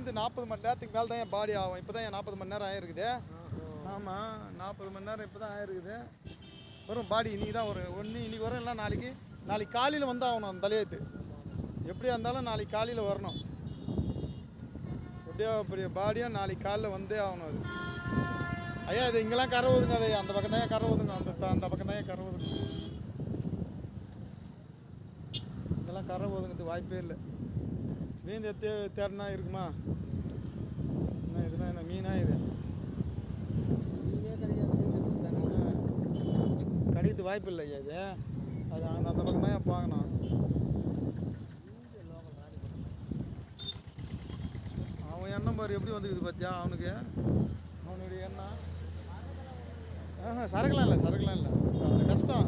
வீந்து நாற்பது மணி நேரத்துக்கு மேலே தான் என் பாடி ஆகும். இப்போ தான் என் நாற்பது மணி நேரம் ஆயிருக்குது. ஆமாம் நாற்பது மணி நேரம் இப்போ தான் ஆயிருக்குது. வரும் பாடி இன்னைக்கு தான் வரும் ஒன்று இன்னைக்கு வரும் இல்லை நாளைக்கு நாளைக்கு காலையில் வந்து ஆகணும் அந்த தலையெழுத்து. எப்படியா இருந்தாலும் நாளைக்கு காலையில் வரணும். எப்படியோ பெரிய பாடியும் நாளைக்கு காலையில் வந்தே ஆகணும் அது. ஐயா இது இங்கெல்லாம் கரை ஊதுங்க அது அந்த பக்கம் தான் கரை ஊதுங்க. அந்த அந்த பக்கம் தான் கரை ஊதுங்க. இங்கெல்லாம் கரை ஊதுங்கிறது வாய்ப்பே இல்லை. மீன் எத்தே தேடினா இருக்குமா? என்ன இதுனா என்ன மீனா இது? கடிக்கிறது வாய்ப்பு இல்லை இது? அது அந்த அந்த பக்கம் தான் பார்க்கணும். அவன் எண்ணம் பாரு எப்படி வந்துக்குது பார்த்தியா அவனுக்கு? அவனுடைய எண்ணம். ஆஹா சரக்குலாம் இல்லை சரக்குலாம் இல்லை. கஷ்டம்.